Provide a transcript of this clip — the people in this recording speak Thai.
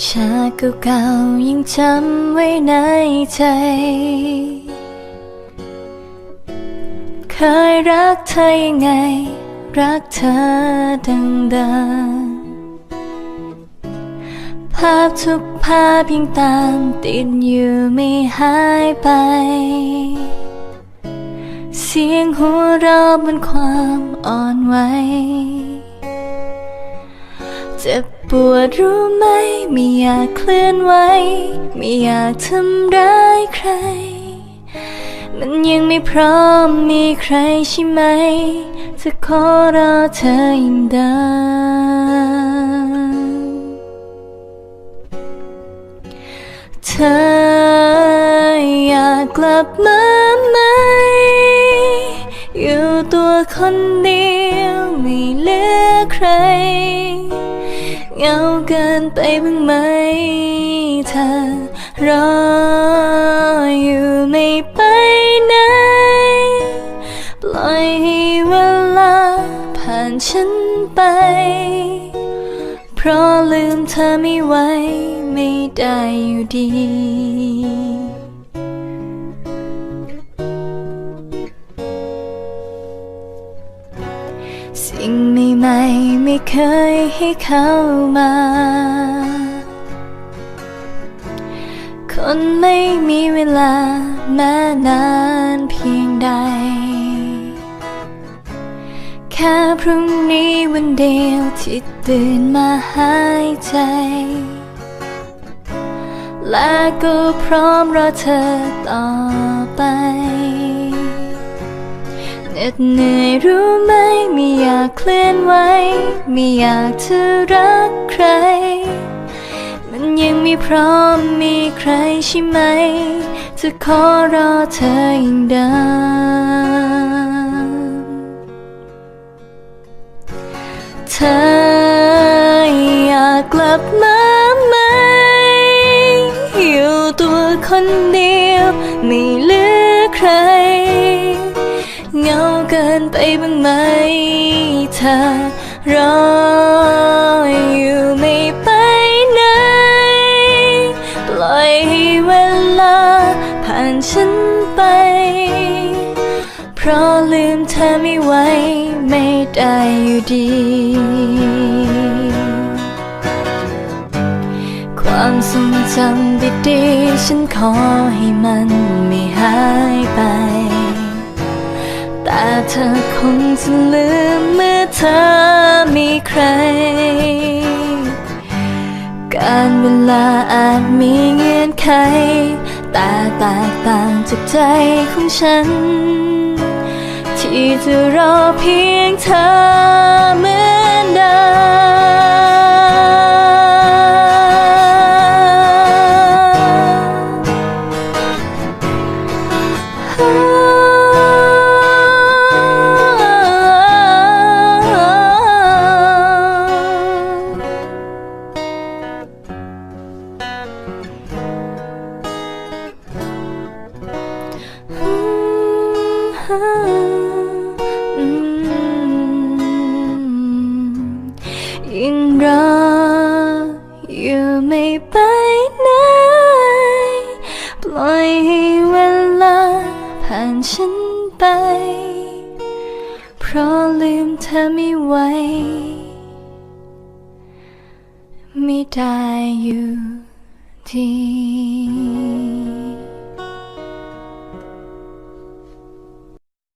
ชาเก่าๆยังจำไว้ในใจ เคยรักเธอยังไง รักเธอดังเดิมภาพทุกภาพยังตามติดอยู่ไม่หายไป เสียงหัวเราะบนความอ่อนไหว เจ็บปวดรู้ไหม ไม่อยากเคลื่อนไหว ไม่อยากทำร้ายใคร มันยังไม่พร้อมมีใครใช่ไหม จะขอรอเธอยิ่งเดิมเธออยากกลับมาไหม อยู่ตัวคนเดียวไม่เหลือใคร เหงาเกินไปบ้างไหมเธอรออยู่ไม่ไปไหน ปล่อยให้เวลาผ่านฉันไป เพราะลืมเธอไม่ไหวไม่ได้อยู่ดีสิ่งม ไม่เคยให้เข้ามา คนไม่มีเวลาแม้นานเพียงใด แค่พรุ่งนี้วันเดียวที่ตื่นมาหายใจ และก็พร้อมรอเธอต่อไป เหน็ดเหนื่อยรู้ไหมไม่อยากเคลื่อนไหวไม่อยากจะรักใคร มันยังไม่พร้อมมีใครใช่ไหม จะขอรอเธออย่างเดิมเธออยากกลับมาไหมอยู่ตัวคนเดียวไม่เหลือใคร นไปบ้างไหมเธอรออยู่ไม่ไปไหน ปล่อยให้เวลาผ่านฉันไป เพราะลืมเธอไม่ไหวไม่ได้อยู่ดี ความทรงจำดีๆฉันขอให้มันไม่หาย เธอคงจะลืมเมื่อเธอมีใคร การเวลาอาจมีเงื่อนไข แต่แตกต่างจากใจของฉัน ที่จะรอเพียงเธอเหมือนเดิม ยิ่งรออยู่ไม่ไปไหน ปล่อยให้เวลาผ่านฉันไป เพราะลืมเธอไม่ไหวไม่ได้อยู่ดี